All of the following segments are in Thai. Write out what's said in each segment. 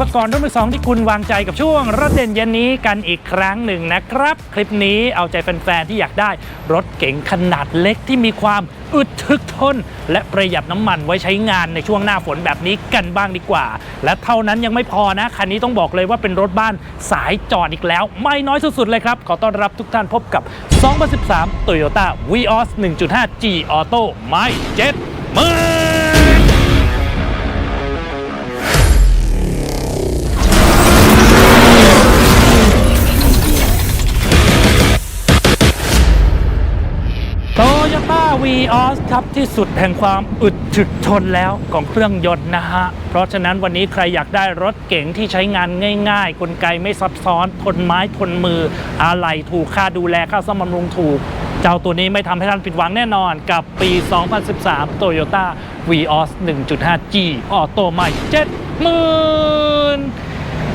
พบกับนัก19ศิลปากรรุ่นมือสองที่คุณวางใจกับช่วงรถเด่นเย็นนี้กันอีกครั้งหนึ่งนะครับ คลิปนี้เอาใจแฟนๆที่อยากได้ รถเก๋งขนาดเล็กที่มีความอึดทึกทน และประหยัดน้ำมันไว้ใช้งานในช่วงหน้าฝนแบบนี้กันบ้างดีกว่า และเท่านั้นยังไม่พอนะคันนี้ต้องบอกเลยว่าเป็นรถบ้านสายจอดอีกแล้ว ไม่น้อยสุดๆเลยครับ ขอต้อนรับทุกท่านพบกับ 2013 Toyota Vios 1.5 G Auto ไม่เจ็ดมื่น ออสครับที่สุดแห่งความอึดถึกทนแล้วของเครื่องยนต์นะฮะ เพราะฉะนั้นวันนี้ใครอยากได้รถเก๋งที่ใช้งานง่าย ๆ กลไกไม่ซับซ้อน ทนไม้ทนมืออะไหล่ถูกค่าดูแลค่าซ่อมบำรุงถูก เจ้าตัวนี้ไม่ทำให้ท่านผิดหวังแน่นอนกับปี 2013 Toyota Vios 1.5G ออโตใหม่7หมื่น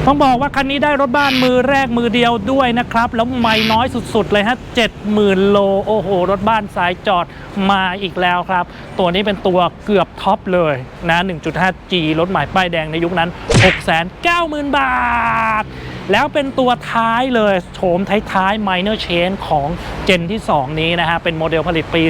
ต้องบอกว่าคันนี้ได้รถบ้านมือแรกมือเดียวด้วยนะครับ แล้วไม่น้อยสุดๆเลยฮะ70,000 โล โอ้โห รถบ้านสายจอดมาอีกแล้วครับ ตัวนี้เป็นตัวเกือบท็อปเลยนะ 1.5G รถหม่ป้ายแดงในยุคนั้น 690,000 บาท แล้วเป็นตัวท้ายเลยโฉมท้ายๆ Minor Change ของเจนที่ 2 นี้นะฮะ เป็นโมเดลผลิตปี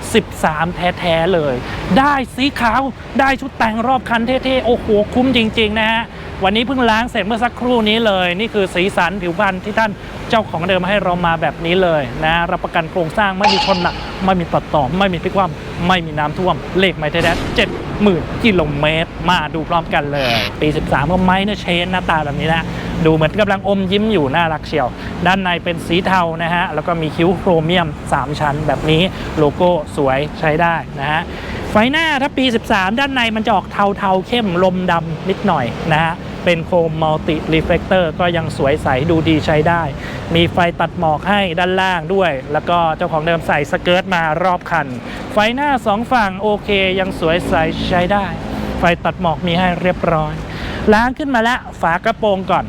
2013 แท้ๆเลย ได้สีขาวได้ชุดแต่งรอบคันเท่ๆ โอ้โห คุ้มจริง ๆ นะฮะ วันนี้เพิ่งล้างเสร็จเมื่อสักครู่นี้เลย นี่คือสีสันผิวพรรณที่ท่านเจ้าของเดิมให้เรามาแบบนี้เลยนะรับประกันโครงสร้างไม่มีชนหนักไม่มีตัดต่อไม่มีพลิกคว่ำไม่มีน้ำท่วม เลขไมเทเดสเจ็ดหมื่นกิโลเมตร มาดูพร้อมกันเลย ปี 13 ก็ไม้เนอร์เชนหน้าตาแบบนี้นะดูเหมือนกำลังอมยิ้มอยู่น่ารักเชียว ด้านในเป็นสีเทานะฮะ แล้วก็มีคิ้วโครเมียม 3 ชั้นแบบนี้โลโก้สวยใช้ได้นะฮะ ไฟหน้าถ้าปี 13 ด้านในมันจะออกเทาๆเข้มลมดำนิดหน่อยนะฮะ เป็นโคมมัลติรีเฟล c เตอร์ก็ยังสวยใสดูดีใช้ได้ มีไฟตัดหมอกให้ด้านล่างด้วย แล้วก็เจ้าของเดิมใส่สเกิร์ตมารอบคัน ไฟหน้าสองฝั่งโอเคยังสวยใสใช้ได้ ไฟตัดหมอกมีให้เรียบร้อย ล้างขึ้นมาแล้วฝากระโปรงก่อน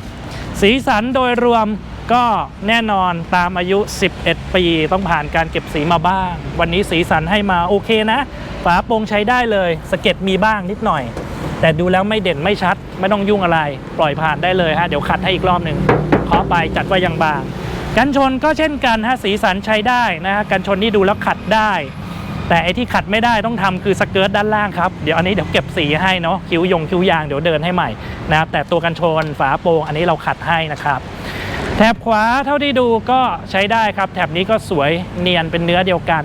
สีสันโดยรวมก็แน่นอนตามอายุ 11 ปีต้องผ่านการเก็บสีมาบ้าง วันนี้สีสันให้มาโอเคนะ ฝาโปรงใช้ได้เลยสเก็ดมีบ้างนิดหน่อย แต่ดูแล้วไม่เด่นไม่ชัด ไม่ต้องยุ่งอะไร ปล่อยผ่านได้เลยฮะเดี๋ยวขัดให้อีกรอบหนึ่งเคาะไปจัดว่ายังบาง กันชนก็เช่นกันฮะสีสันใช้ได้นะฮะกันชนนี่ดูแล้วขัดได้ แต่ไอที่ขัดไม่ได้ต้องทำคือสเกิร์ตด้านล่างครับเดี๋ยวอันนี้เดี๋ยวเก็บสีให้เนาะคิ้วยงคิ้วยางเดี๋ยวเดินให้ใหม่นะครับแต่ตัวกันชนฝาโปร่งอันนี้เราขัดให้นะครับแถบขวาเท่าที่ดูก็ใช้ได้ครับ แถบนี้ก็สวยเนียนเป็นเนื้อเดียวกัน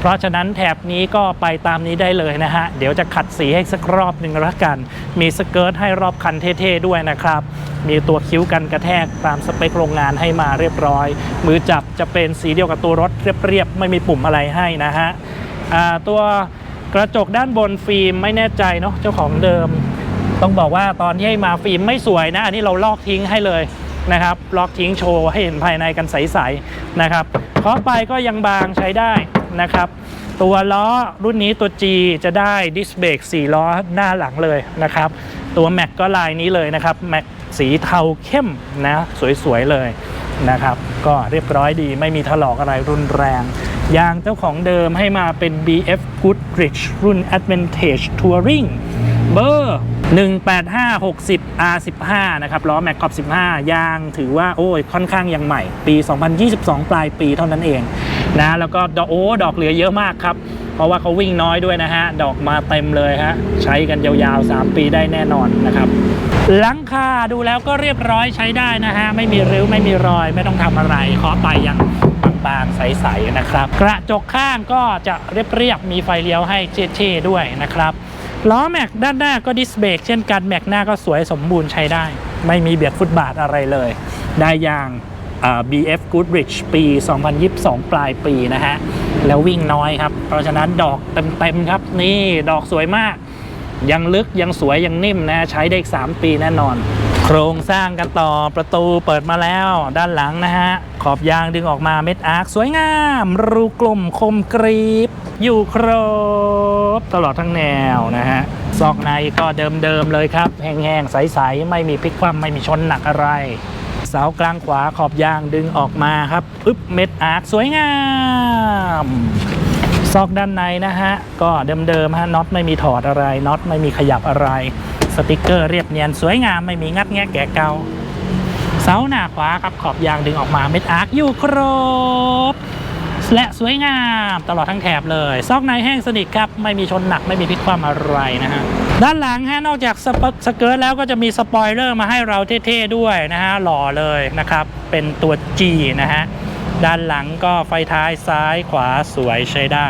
เพราะฉะนั้นแถบนี้ก็ไปตามนี้ได้เลยนะฮะ เดี๋ยวจะขัดสีให้สักรอบหนึ่งละกัน มีสเกิร์ตให้รอบคันเท่ๆด้วยนะครับ มีตัวคิ้วกันกระแทกตามสเปคโรงงานให้มาเรียบร้อย มือจับจะเป็นสีเดียวกับตัวรถเรียบๆ ไม่มีปุ่มอะไรให้นะฮะตัวกระจกด้านบนฟิล์มไม่แน่ใจเนาะเจ้าของเดิม ต้องบอกว่าตอนที่ให้มาฟิล์มไม่สวยนะ อันนี้เราลอกทิ้งให้เลย นะครับ ล็อกทิ้งโชว์ให้เห็นภายในกันใสๆนะครับเคาะไปก็ยังบางใช้ได้นะครับ ตัวล้อรุ่นนี้ตัว G จะได้ดิสเบรก4ล้อหน้าหลังเลยนะครับ ตัวแม็กก็ลายนี้เลยนะครับแม็กสีเทาเข้มนะสวยๆเลยนะครับ ก็เรียบร้อยดีไม่มีถลอกอะไรรุนแรงยางเจ้าของเดิมให้มาเป็น BF Goodrich รุ่น Advantage Touring เบอร์ 18560 R15 นะครับล้อแม็กขอบ15 ยางถือว่าโอ้ยค่อนข้างยังใหม่ ปี 2022 ปลายปีเท่านั้นเองนะแล้วก็ดอกโอ้ดอกเหลือเยอะมากครับ เพราะว่าเขาวิ่งน้อยด้วยนะฮะ ดอกมาเต็มเลยฮะ ใช้กันยาวๆ 3 ปีได้แน่นอนนะครับหลังคาดูแล้วก็เรียบร้อยใช้ได้นะฮะ ไม่มีริ้วไม่มีรอย ไม่ต้องทำอะไรเคาะไปยังบางๆใสๆนะครับ กระจกข้างก็จะเรียบๆมีไฟเลี้ยวให้เท่ๆด้วยนะครับ ล้อแม็กด้านหน้าก็ดิสเบรกเช่นกันแม็กหน้าก็สวยสมบูรณ์ใช้ได้ ไม่มีเบียดฟุตบาทอะไรเลย ได้ยาง BF Goodrich ปี 2022 ปลายปีนะฮะ แล้ววิ่งน้อยครับ เพราะฉะนั้นดอกเต็มๆครับ นี่ดอกสวยมาก ยังลึกยังสวยยังนิ่มนะใช้ได้อีก 3 ปีแน่นอน โครงสร้างกันต่อประตูเปิดมาแล้วด้านหลังนะฮะ ขอบยางดึงออกมาเม็ดอาร์คสวยงาม รูกลมคมกรีบ อยู่คร บตลอดทั้งแนวนะฮะซอกในก็เดิมๆเลยครับ แห้งๆ ใสๆ ไม่มีพลิกคว่ำไม่มีชนหนักอะไร เสากลางขวาขอบยางดึงออกมาครับอึ๊บเม็ดอาร์คสวยงามซอกด้านในนะฮะ ก็เดิมๆฮะน็อตไม่มีถอดอะไรน็อตไม่มีขยับอะไรสสติกเกอร์เรียบเนียนสวยงามไม่มีงัดแงะแกะเกาเสาหน้าขวาครับขอบยางดึงออกมาเม็ดอาร์คอยู่ครบ และสวยงามตลอดทั้งแถบเลย ซอกในแห้งสนิทครับ ไม่มีชนหนักไม่มีพลิกคว่ำอะไรนะฮะ ด้านหลังฮะนอกจากสปสเกิร์ตแล้วก็จะมีสปอยเลอร์มาให้เราเท่ๆด้วยนะฮะหล่อเลยนะครับ เป็นตัว G นะฮะ ด้านหลังก็ไฟท้ายซ้ายขวาสวยใช้ได้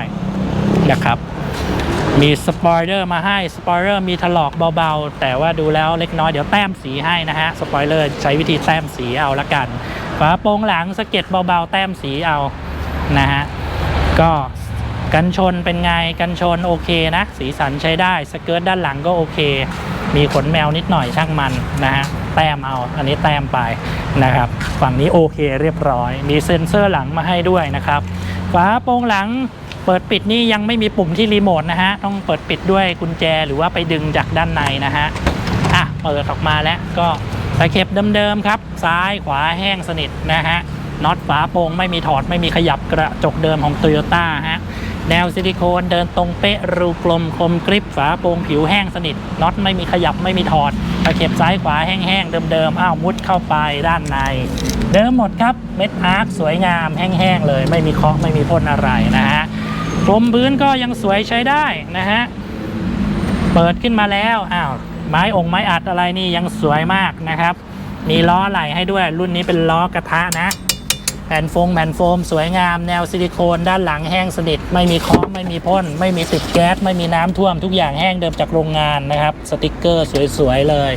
นะครับมีสปอยเลอร์มาให้สปอยเลอร์มีถลอกเบาๆ แต่ว่าดูแล้วเล็กน้อยเดี๋ยวแต้มสีให้นะฮะสปอยเลอร์ใช้วิธีแต้มสีเอาละกันฝาโปรงหลังสะเก็ดเบาๆ แต้มสีเอา นะฮะ ก็กันชนเป็นไงกันชนโอเคนะ สีสันใช้ได้สเกิร์ตด้านหลังก็โอเค มีขนแมวนิดหน่อยช่างมันนะฮะแต้มเอาอันนี้แต้มไปนะครับฝั่งนี้โอเคเรียบร้อย มีเซ็นเซอร์หลังมาให้ด้วยนะครับฝาโปรงหลังเปิดปิดนี่ยังไม่มีปุ่มที่รีโมทนะฮะต้องเปิดปิดด้วยกุญแจหรือว่าไปดึงจากด้านในนะฮะอะเปิดออกมาแล้วก็ตะเข็บเดิมๆครับ ซ้ายขวาแห้งสนิทนะฮะ น็อตฝาโปรงไม่มีถอดไม่มีขยับกระจกเดิมของ t o y ยต้าฮะแนวซิลิโคนเดินตรงเป๊ะรูกลมคมกริปฝาโปรงผิวแห้งสนิทน็อตไม่มีขยับไม่มีถอดตะเข็บซ้ายขวาแห้งๆเดิมๆอ้าวมุดเข้าไปด้านใน เดิมหมดครับเม็ดอาร์คสวยงามแห้งๆเลย ไม่มีเคาะไม่มีพ่นอะไรนะฮะกลมพื้นก็ยังสวยใช้ได้นะฮะเปิดขึ้นมาแล้วอ้าวไม้องค์ไม้อัดอะไรนี่ยังสวยมากนะครับ มีล้อไหลให้ด้วยรุ่นนี้เป็นล้อกระทะนะ แผ่นโฟมแผ่นโฟม สวยงาม แนวซิลิโคนด้านหลังแห้งสนิท ไม่มีคาะไม่มีพ่น ไม่มีติดแก๊ส ไม่มีน้ำท่วมทุกอย่างแห้งเดิมจากโรงงานนะครับ สติกเกอร์สวยๆเลย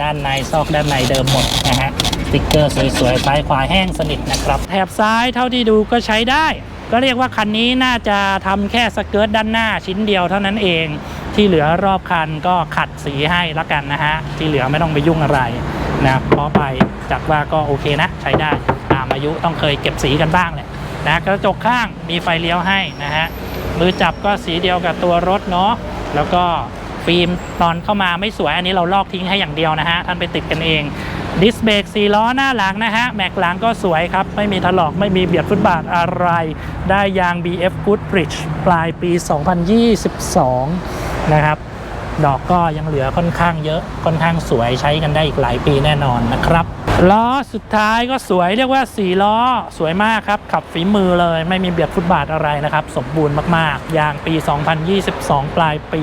ด้านในซอกด้านในเดิมหมดนะฮะสติกเกอร์สวยๆซ้ายขวาแห้งสนิทนะครับ แถบซ้ายเท่าที่ดูก็ใช้ได้ ก็เรียกว่าคันนี้น่าจะทำแค่สเกิร์ตด้านหน้าชิ้นเดียวเท่านั้นเอง ที่เหลือรอบคันก็ขัดสีให้ละกันนะฮะที่เหลือไม่ต้องไปยุ่งอะไรนะเพราะไปจัดว่าก็โอเคนะใช้ได้ามอายุต้องเคยเก็บสีกันบ้างแหละนะกระจกข้างมีไฟเลี้ยวให้นะฮะมือจับก็สีเดียวกับตัวรถเนาะแล้วก็ฟิล์มตอนเข้ามาไม่สวยอันนี้เราลอกทิ้งให้อย่างเดียวนะฮะท่านไปติดกันเองดิสเบรกสีล้อหน้าหลังนะฮะ แม็กหลังก็สวยครับ ไม่มีถลอกไม่มีเบียดฟุตบาทอะไร ได้ยาง BF Goodrich ปลายปี 2022 นะครับ ดอกก็ยังเหลือค่อนข้างเยอะค่อนข้างสวยใช้กันได้อีกหลายปีแน่นอนนะครับ ล้อสุดท้ายก็สวยเรียกว่าสีล้อสวยมากครับ ขับฝีมือเลยไม่มีเบียดฟุตบาทอะไรนะครับ สมบูรณ์มากๆ ยางปี 2022 ปลายปี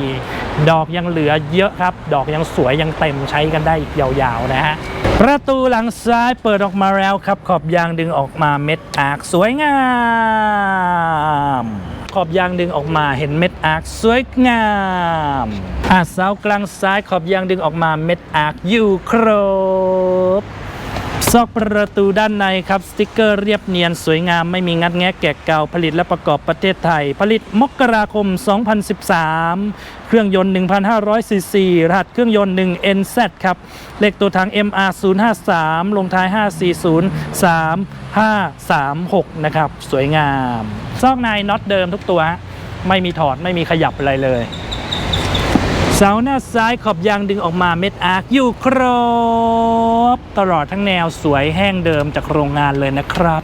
ดอกยังเหลือเยอะครับ ดอกยังสวยยังเต็มใช้กันได้อีกยาวๆนะฮะประตูหลังซ้ายเปิดออกมาแล้วครับ ขอบยางดึงออกมาเม็ดอาร์คสวยงาม ขอบยางดึงออกมาเห็นเม็ดอาร์คสวยงามอะเสากลางซ้ายขอบยางดึงออกมาเม็ดอาร์คอยู่ครบ ซอกประตูด้านในครับสติกเกอร์เรียบเนียนสวยงามไม่มีงัดแงะแกะเก่าผลิตและประกอบประเทศไทย ผลิตมกราคม 2013 เครื่องยนต์1,500ซีซีรหัสเครื่องยนต์ 1 NZ ครับ เลขตัวถัง MR 053 ลงท้าย 540 3536 นะครับ สวยงาม ซอกในน็อตเดิมทุกตัว ไม่มีถอดไม่มีขยับอะไรเลย เสาหน้าซ้ายขอบยางดึงออกมาเม็ดอาร์คอยู่ครบ ตลอดทั้งแนวสวยแห้งเดิมจากโรงงานเลยนะครับ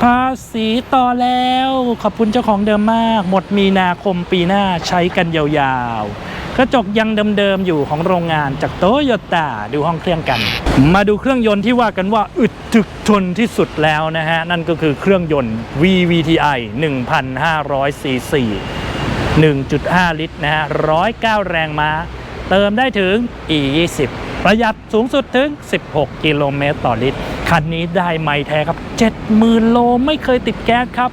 ภาษีต่อแล้ว ขอบคุณเจ้าของเดิมมาก หมดมีนาคมปีหน้าใช้กันยาวๆ กระจกยังเดิมๆอยู่ของโรงงานจากโตโยต้าดูห้องเครื่องกัน มาดูเครื่องยนต์ที่ว่ากันว่าอึดถึกทนที่สุดแล้วนะฮะ นั่นก็คือเครื่องยนต์ VVTi 1,500 cc 1.5 ลิตรนะฮะ109 แรงม้า เติมได้ถึง E20 ประหยัดสูงสุดถึง 16 กิโลเมตรต่อลิตร คันนี้ได้ไม่แท้ครับ 70,000 โลไม่เคยติดแก๊สครับ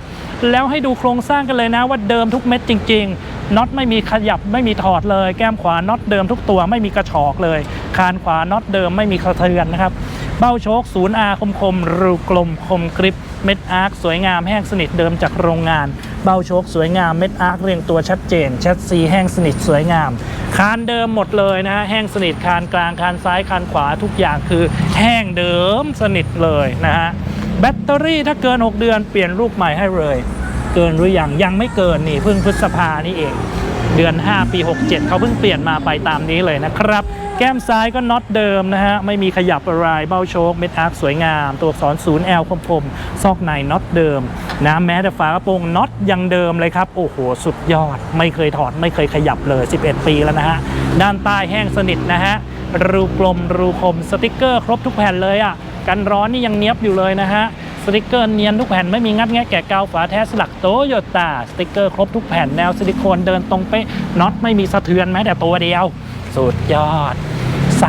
แล้วให้ดูโครงสร้างกันเลยนะว่าเดิมทุกเม็ดจริง ๆน็อตไม่มีขยับไม่มีถอดเลย แก้มขวาน็อตเดิมทุกตัวไม่มีกระชอกเลย คานขวาน็อตเดิมไม่มีกระเทือนนะครับ เบ้าโชค 0R คมคมรูกลมคมกริป เม็ดอาร์คสวยงามแห้งสนิทเดิมจากโรงงาน เบ้าโชคสวยงามเม็ดอาร์คเรียงตัวชัดเจนแชทซีแห้งสนิทสวยงาม คานเดิมหมดเลยนะฮะแห้งสนิทคานกลางคานซ้ายคานขวาทุกอย่างคือแห้งเดิมสนิทเลยนะฮะแบตเตอรี่ถ้าเกิน 6 เดือนเปลี่ยนรูปใหม่ให้เลย เกินหรือยังยังไม่เกินนี่เพิ่งพฤษภานี่เอง เดือน 5 ปี 67 เขาเพิ่งเปลี่ยนมาไปตามนี้เลยนะครับ แก้มซ้ายก็น็อตเดิมนะฮะ ไม่มีขยับอะไรเบ้าโชคเม็ดอาร์คสวยงาม ตัวอักษรศูนย์ L คมซอกในน็อตเดิมนะแม้แต่ฝากระโปรงน็อตยังเดิมเลยครับ โอ้โห สุดยอด ไม่เคยถอด ไม่เคยขยับเลย 11 ปีแล้วนะฮะ ด้านใต้แห้งสนิทนะฮะ รูกลมรูคมสติกเกอร์ ครบทุกแผ่นเลยอะกันร้อนนี่ยังเนี้ยบอยู่เลยนะฮะสติกเกอร์เนียนทุกแผ่นไม่มีงัดแงะแกะกาวฝาแท้สลักโตโยต้าสติกเกอร์ครบทุกแผ่นแนวซิลิโคนเดินตรงเป๊ะน็อตไม่มีสะเทือนแม้แต่ตัวเดียว สุดยอด ใส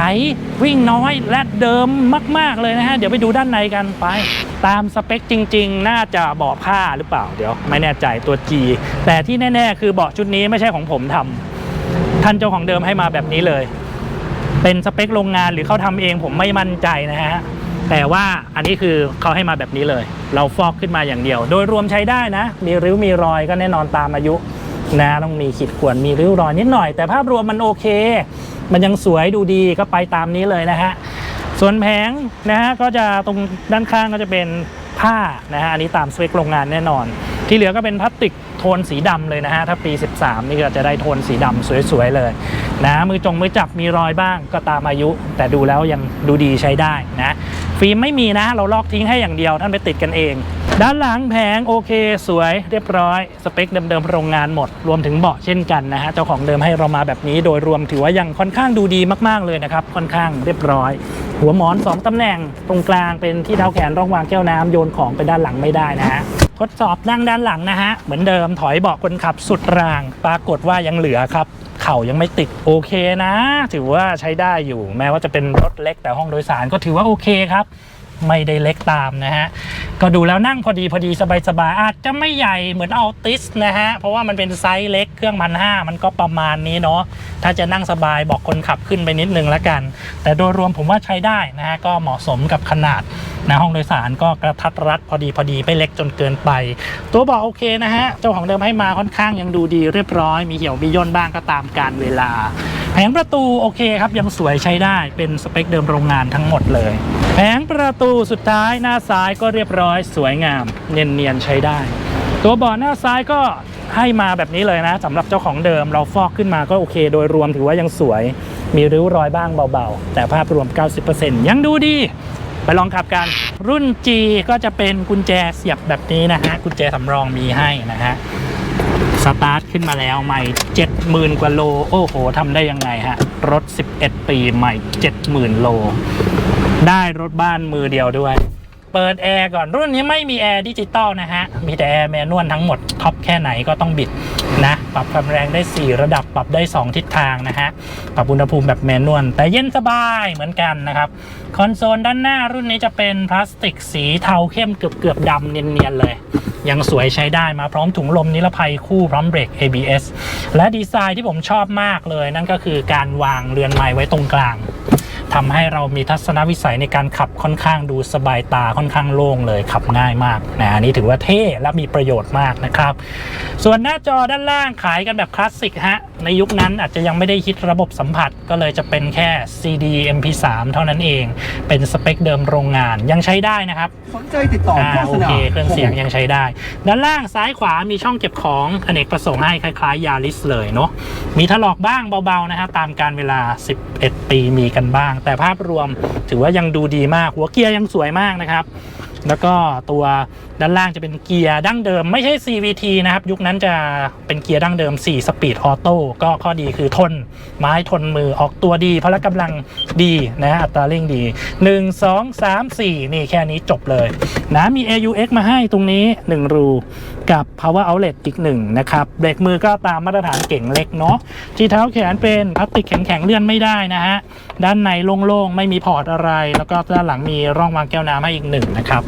วิ่งน้อยและเดิมมาก ๆ เลยนะฮะ เดี๋ยวไปดูด้านในกันไป ตามสเปคจริง ๆ น่าจะเบาะผ้าหรือเปล่าเดี๋ยว ไม่แน่ใจตัว G แต่ที่แน่ ๆ คือเบาะชุดนี้ไม่ใช่ของผมทำท่านเจ้าของเดิมให้มาแบบนี้เลย เป็นสเปคโรงงานหรือเขาทำเองผมไม่มั่นใจนะฮะแต่ว่าอันนี้คือเขาให้มาแบบนี้เลย เราฟอกขึ้นมาอย่างเดียว โดยรวมใช้ได้นะ มีริ้วมีรอยก็แน่นอนตามอายุ นะต้องมีขีดข่วนมีริ้วรอยนิดหน่อย แต่ภาพรวมมันโอเค มันยังสวยดูดีก็ไปตามนี้เลยนะฮะส่วนแผงนะฮะก็จะตรงด้านข้างก็จะเป็นผ้านะฮะอันนี้ตามสเปคโรงงานแน่นอน ที่เหลือก็เป็นพลาสติกโทนสีดำเลยนะฮะถ้าปี 13 นี่ก็จะได้โทนสีดำสวยๆเลยนะมือจงมือจับมีรอยบ้างก็ตามอายุ แต่ดูแล้วยังดูดีใช้ได้นะ ฟิล์มไม่มีนะ เราลอกทิ้งให้อย่างเดียวท่านไปติดกันเอง ด้านหลังแผงโอเคสวยเรียบร้อย สเปคเดิมๆโรงงานหมด รวมถึงเบาะเช่นกันนะฮะเจ้าของเดิมให้เรามาแบบนี้ โดยรวมถือว่ายังค่อนข้างดูดีมากๆเลยนะครับค่อนข้างเรียบร้อย หัวหมอน 2 ตำแหน่ง ตรงกลางเป็นที่เท้าแขนร่องวางแก้วน้ำโยนของไปด้านหลังไม่ได้นะฮะทดสอบนั่งด้านหลังนะฮะเหมือนเดิมถอยเบาะคนขับสุดราง ปรากฏว่ายังเหลือครับ เข่ายังไม่ติดโอเคนะ ถือว่าใช้ได้อยู่ แม้ว่าจะเป็นรถเล็กแต่ห้องโดยสารก็ถือว่าโอเคครับ ไม่ได้เล็กตามนะฮะ ก็ดูแล้วนั่งพอดีพอดีสบายๆอาจจะไม่ใหญ่เหมือนเอาติสนะฮะ เพราะว่ามันเป็นไซส์เล็กเครื่องพันห้ามันก็ประมาณนี้เนาะถ้าจะนั่งสบายบอกคนขับขึ้นไปนิดนึงละกัน แต่โดยรวมผมว่าใช้ได้นะฮะก็เหมาะสมกับขนาด นะห้องโดยสารก็กระทัดรัดพอดีพอดีไม่เล็กจนเกินไป ตัวเบอกโอเคนะฮะ เจ้าของเดิมให้มาค่อนข้างยังดูดีเรียบร้อย มีเหี่ยวมีย่นบ้างก็ตามการเวลา แผงประตูโอเคครับ ยังสวยใช้ได้เป็นสเปคเดิมโรงงานทั้งหมดเลย แผงประตูสุดท้ายหน้าซ้ายก็เรียบร้อย สวยงาม เนียนๆใช้ได้ ตัวเบาหน้าซ้ายก็ให้มาแบบนี้เลยนะสำหรับเจ้าของเดิมเราฟอกขึ้นมาก็โอเค โดยรวมถือว่ายังสวย มีริ้วรอยบ้างเบาๆ แต่ภาพรวม 90%ยังดูดี ไปลองขับกัน รุ่น G ก็จะเป็นกุญแจเสียบแบบนี้นะฮะ กุญแจสำรองมีให้นะฮะ สตาร์ทขึ้นมาแล้วใหม่ 70,000 กว่าโล โอ้โหทำได้ยังไงฮะ รถ 11 ปีใหม่ 70,000 โล ได้รถบ้านมือเดียวด้วย เปิดแอร์ก่อนรุ่นนี้ไม่มีแอร์ดิจิตอลนะฮะ มีแต่แอร์แมนนวลทั้งหมดท็อปแค่ไหนก็ต้องบิดนะ ปรับความแรงได้ 4 ระดับปรับได้ 2 ทิศทางนะฮะปรับอุณหภูมิแบบแมนนวลแต่เย็นสบายเหมือนกันนะครับคอนโซลด้านหน้ารุ่นนี้จะเป็นพลาสติกสีเทาเข้มเกือบเกือบดำเนียนๆเลย ยังสวยใช้ได้มาพร้อมถุงลมนิรภัยคู่พร้อมเบรก ABS และดีไซน์ที่ผมชอบมากเลย นั่นก็คือการวางเรือนไม้ไว้ตรงกลาง ทำให้เรามีทัศนวิสัยในการขับค่อนข้างดูสบายตาค่อนข้างโล่งเลยขับง่ายมากนะอันนี้ถือว่าเท่และมีประโยชน์มากนะครับ ส่วนหน้าจอด้านล่างขายกันแบบคลาสสิกฮะในยุคนั้นอาจจะยังไม่ได้คิดระบบสัมผัสก็เลยจะเป็นแค่ CD MP3 เท่านั้นเอง เป็นสเปคเดิมโรงงานยังใช้ได้นะครับสนใจติดต่ออ่าโฆษโอณาเคเครื่องเสียงยังใช้ได้ ด้านล่างซ้ายขวามีช่องเก็บของอเนกประสงค์ให้คล้ายๆยาริสเลยเนาะมีถลอกบ้างเบาๆนะฮะตามการเวลา 11 ปีมีกันบ้างแต่ภาพรวมถือว่ายังดูดีมาก หัวเกียร์ยังสวยมากนะครับ แล้วก็ตัว ด้านล่างจะเป็นเกียร์ดั้งเดิมไม่ใช่ CVT นะครับ ยุคนั้นจะเป็นเกียร์ดั้งเดิม 4 สปีดออโต้ก็ข้อดีคือทน ไม้ทนมือออกตัวดีพละกำลังดีนะอัตราเร่งดี 1 2 3 4 นี่แค่นี้จบเลยนะมี AUX มาให้ตรงนี้ 1 รูกับ power outlet อีกหนึ่งนะครับเบรกมือก็ตามมาตรฐานเก่งเล็กเนาะที่เท้าแขนเป็นพลาสติกแข็งๆเลื่อนไม่ได้นะฮะด้านในโล่งๆไม่มีพอร์ตอะไร แล้วก็ด้านหลังมีร่องวางแก้วน้ำให้อีกหนึ่งนะครับ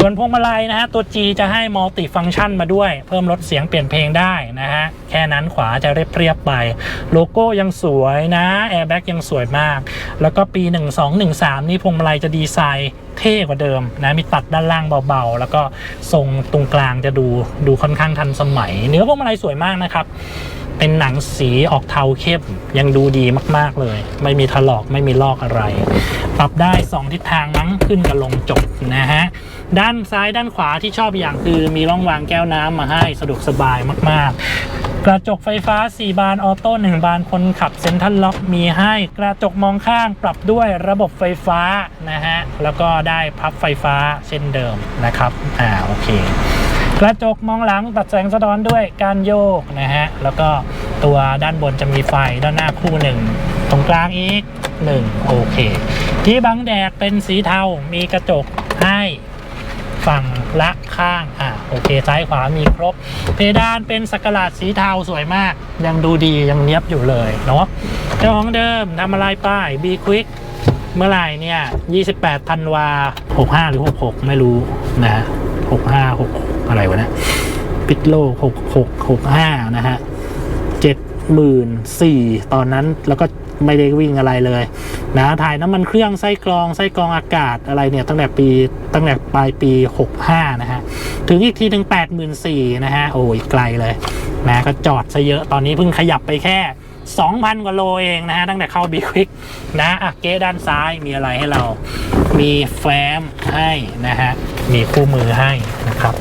ส่วนพวงมาลัยนะฮะ ตัว G จะให้มัลติฟังชันมาด้วย เพิ่มลดเสียงเปลี่ยนเพลงได้นะฮะ แค่นั้นขวาจะเรียบๆไป โลโก้ยังสวยนะแอร์แบ็กยังสวยมาก แล้วก็ปี 1213 นี่พวงมาลัยจะดีไซน์เท่กว่าเดิมนะมีตัดด้านล่างเบาๆ แล้วก็ทรงตรงกลางจะดูดูค่อนข้างทันสมัย เนื้อพวงมาลัยสวยมากนะครับ เป็นหนังสีออกเทาเข้มยังดูดีมากๆเลย ไม่มีถลอกไม่มีลอกอะไร ปรับได้ 2 ทิศทางมั้งขึ้นกับลงจบนะฮะ ด้านซ้ายด้านขวาที่ชอบอย่างคือมีร่องวางแก้วน้ำมาให้สะดวกสบายมากๆ กระจกไฟฟ้า 4 บานออโต้1บานคนขับเซ็นทรัลล็อกมีให้ กระจกมองข้างปรับด้วยระบบไฟฟ้านะฮะแล้วก็ได้พับไฟฟ้าเช่นเดิมนะครับอ่าโอเค กระจกมองหลังตัดแสงสะท้อนด้วยการโยกนะฮะ แล้วก็ตัวด้านบนจะมีไฟด้านหน้าคู่หนึ่ง ตรงกลางอีกหนึ่งโอเค ที่บังแดดเป็นสีเทา มีกระจกให้ฝั่งละข้างอะโอเคซ้ายขวามีครบ เพดานเป็นสกหลาดสีเทาสวยมาก ยังดูดียังเนียบอยู่เลยเนาะเจ้าของเดิมทำอะไรป้าย B Quick เมื่อไหร่เนี่ย 28ธันวา65 หรือ 66 ไม่รู้นะ 65 66อะไรวะเนะปิดโลก66 65นะฮะเจ็ดหมื่นสี่ตอนนั้นแล้วก็ไม่ได้วิ่งอะไรเลยนะถ่ายน้ำมันเครื่องไส้กรองไส้กรองอากาศอะไรเนี่ยตั้งแต่ปีตั้งแต่ปลายปี 65 นะฮะ ถึงอีกทีถึง84,000นะฮะ โอ้ยไกลเลยนะก็จอดซะเยอะตอนนี้เพิ่งขยับไปแค่ 2,000 กว่าโลเองนะฮะ ตั้งแต่เข้าบีควิกนะอะเก๊ด้านซ้ายมีอะไรให้เรา มีแฟ้มให้นะฮะ มีคู่มือให้นะครับ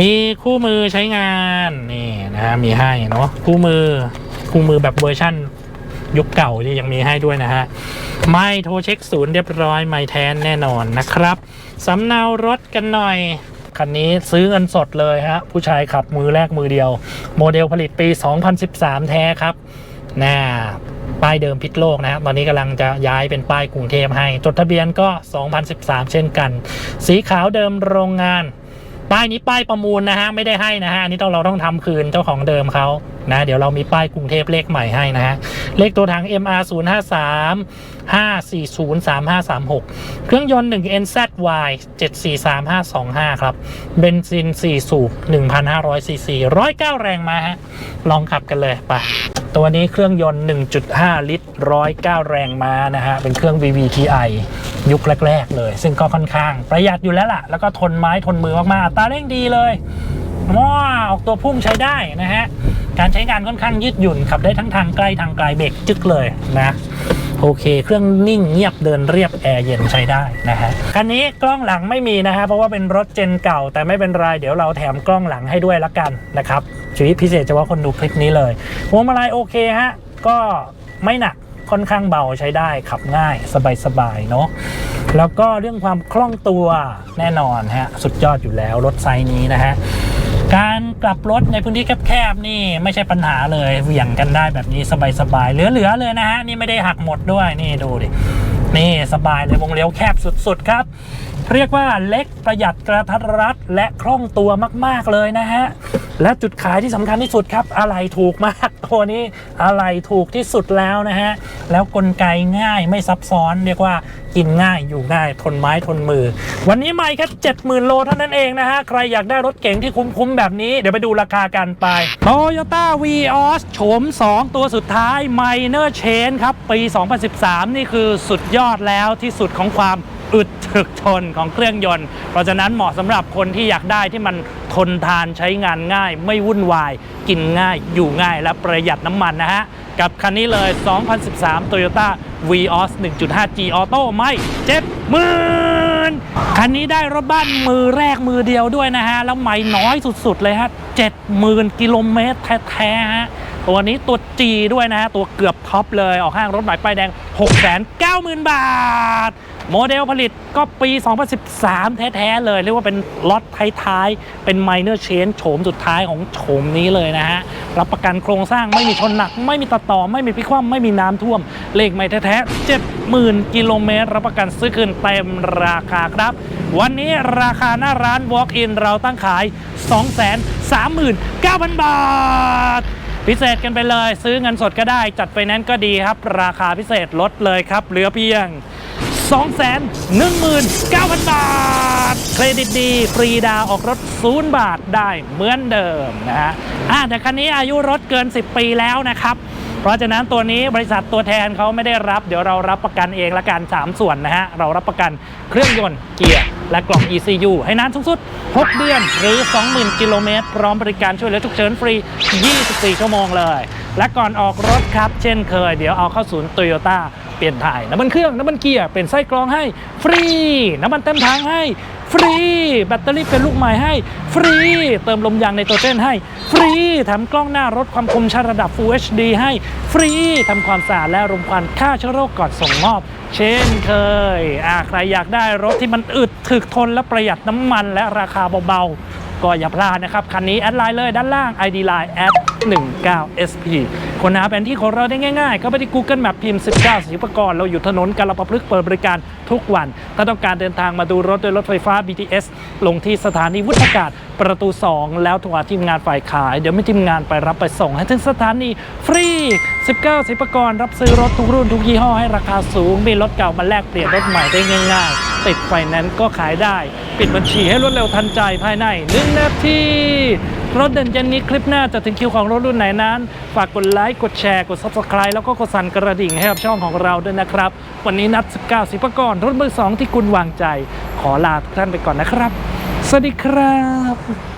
มีคู่มือใช้งานนี่นะฮะ มีให้เนาะคู่มือคู่มือแบบเวอร์ชั่นยุคเก่าที่ยังมีให้ด้วยนะฮะ ไม่โทรเช็คศูนย์เรียบร้อยไม่แทนแน่นอนนะครับสำเนารถกันหน่อย คันนี้ซื้อเงินสดเลยฮะ ผู้ชายขับมือแรกมือเดียว โมเดลผลิตปี 2013 แท้ครับน่าป้ายเดิมพิษโลกนะฮะตอนนี้กำลังจะย้ายเป็นป้ายกรุงเทพให้ จดทะเบียนก็ 2013 เช่นกัน สีขาวเดิมโรงงาน ป้ายนี้ป้ายประมูลนะฮะ ไม่ได้ให้นะฮะ อันนี้ต้องเราต้องทำคืนเจ้าของเดิมเขา นะ เดี๋ยวเรามีป้ายกรุงเทพเลขใหม่ให้นะฮะ เลขตัวถัง MR 0 5 3 5 4 0 3 5 3 6 เครื่องยนต์ 1 NZY 743525 ครับ เบนซิน 4 สูบ 1,500 ซีซี 109 แรงมาฮะ ลองขับกันเลยไป ตัวนี้เครื่องยนต์ 1.5 ลิตร 109 แรงมานะฮะ เป็นเครื่อง VVTi ยุคแรก ๆ เลย ซึ่งก็ค่อนข้างประหยัดอยู่แล้วล่ะ แล้วก็ทนไม้ทนมือมาก ๆ ตาเร่งดีเลยว้าออกตัวพุ่งใช้ได้นะฮะ การใช้งานค่อนข้างยืดหยุ่นขับได้ทั้งทางใกล้ทางไกลเบรกจึกเลยนะโอเค เครื่องนิ่งเงียบเดินเรียบแอร์เย็นใช้ได้นะฮะคันนี้กล้องหลังไม่มีนะฮะเพราะว่าเป็นรถเจนเก่า แต่ไม่เป็นไรเดี๋ยวเราแถมกล้องหลังให้ด้วยละกันนะครับชีวิตพิเศษเฉพาะคนดูคลิปนี้เลยพวงมาลัยโอเคฮะก็ไม่หนักค่อนข้างเบาใช้ได้ขับง่ายสบายๆเนาะแล้วก็เรื่องความคล่องตัวแน่นอนฮะสุดยอดอยู่แล้วรถไซส์นี้นะฮะ การกลับรถในพื้นที่แคบๆนี่ไม่ใช่ปัญหาเลยเหวี่ยงกันได้แบบนี้สบายๆเหลือๆเลยนะฮะนี่ไม่ได้หักหมดด้วยนี่ดูดินี่สบายเลยวงเลี้ยวแคบสุดๆครับ เรียกว่าเล็กประหยัดกระทัดรัดและคล่องตัวมากๆเลยนะฮะ และจุดขายที่สำคัญที่สุดครับ อะไรถูกมากตัวนี้อะไรถูกที่สุดแล้วนะฮะ แล้วกลไกง่ายไม่ซับซ้อน เรียกว่ากินง่ายอยู่ง่ายทนไม้ทนมือ วันนี้ไม่แค่70,000โลเท่านั้นเองนะฮะ ใครอยากได้รถเก๋งที่คุ้มๆแบบนี้เดี๋ยวไปดูราคากันไป Toyota Vios โฉม 2 ตัวสุดท้าย Minor Change ครับปี 2013 นี่คือสุดยอดแล้วที่สุดของความ อึดถึกทนของเครื่องยนต์ เพราะฉะนั้นเหมาะสำหรับคนที่อยากได้ที่มันทนทานใช้งานง่าย ไม่วุ่นวาย กินง่าย อยู่ง่ายและประหยัดน้ำมันนะฮะ กับคันนี้เลย 2013 Toyota Vios 1.5G Auto ไม่เจ็ดหมื่นคันนี้ได้รถบ้านมือแรกมือเดียวด้วยนะฮะ แล้วไม่น้อยสุดๆเลยฮะ70,000กิโลเมตรแท้ๆฮะตัวนี้ตัว G ด้วยนะฮะ ตัวเกือบท็อปเลย ออกห้างรถหม่ป้ายแดง 690,000 บาท โมเดลผลิตก็ปี 2013 แท้ๆเลย เรียกว่าเป็นล็อตท้ายๆ เป็น minor change โฉมสุดท้ายของโฉมนี้เลยนะฮะ รับประกันโครงสร้างไม่มีชนหนัก ไม่มีตัดต่อ ไม่มีพิคว่ำไม่มีน้ำท่วม เลขไม่แท้ๆ70,000 กิโลเมตร รับประกันซื้อคืนเต็มราคาครับ วันนี้ราคาหน้าร้าน walk in เราตั้งขาย 239,000 บาทพิเศษกันไปเลย ซื้อเงินสดก็ได้จัดไฟแนนซ์ก็ดีครับ ราคาพิเศษลดเลยครับ เหลือเพียง 219,000 บาท เครดิตดีฟรีดาวออกรถ0บาทได้เหมือนเดิมนะฮะอะแต่คันนี้อายุรถเกิน 10 ปีแล้วนะครับ เพราะฉะนั้นตัวนี้บริษัทตัวแทนเขาไม่ได้รับ เดี๋ยวเรารับประกันเองละกัน 3 ส่วนนะฮะ เรารับประกันเครื่องยนต์เกียร์และกล่อง ECU ให้นานสูงสุด 6 เดือนหรือ 20,000 กิโลเมตร พร้อมบริการช่วยเหลือฉุกเฉินฟรี 24 ชั่วโมงเลย และก่อนออกรถครับ เช่นเคย เดี๋ยวเอาเข้าศูนย์โตโยต้า เปลี่ยนถ่ายน้ำมันเครื่องน้ำมันเกียร์เป็นไส้กรองให้ฟรี น้ำมันเต็มถังให้ฟรี แบตเตอรี่เป็นลูกใหม่ให้ฟรี เติมลมยางในตัวเจนให้ ฟรีแถมกล้องหน้ารถความคมชัดระดับ Full HD ให้ฟรีทำความสะอาดและรมควันฆ่าเชื้อโรคก่อนส่งมอบ เช่นเคยอ่าใครอยากได้รถที่มันอึดถึกทนและประหยัดน้ำมันและราคาเบาๆก็อย่าพลาดนะครับ คันนี้แอดไลน์เลยด้านล่าง ID Line แอด19 SP คนหาแผนที่ของเราได้ง่ายๆ ก็ไปที่ Google Map พิมพ์ 19สิบกรเราอยู่ถนนกาลประพฤกษ์เปิดบริการทุกวัน ถ้าต้องการเดินทางมาดูรถโดยรถไฟฟ้า BTS ลงที่สถานีวุฒากาศประตู 2 แล้วโทรหาทีมงานฝ่ายขาย เดี๋ยวมีทีมงานไปรับไปส่งให้ถึงสถานีฟรี 19สิบกรรับซื้อรถทุกรุ่นทุกยี่ห้อให้ราคาสูง มีรถเก่ามาแลกเปลี่ยนรถใหม่ได้ง่ายๆ ติดไฟแนนซ์ก็ขายได้ ปิดบัญชีให้รวดเร็วทันใจภายใน 1 นาที รถเด่นเย็นนี้คลิปหน้าจะถึงคิวของรถรุ่นไหนนั้น ฝากกดไลค์กดแชร์กด Subscribe แล้วก็กดสั่นกระดิ่งให้กับช่องของเราด้วยนะครับ วันนี้นัด 19 สิบกรรถมือสองที่คุณวางใจ ขอลาทุกท่านไปก่อนนะครับ สวัสดีครับ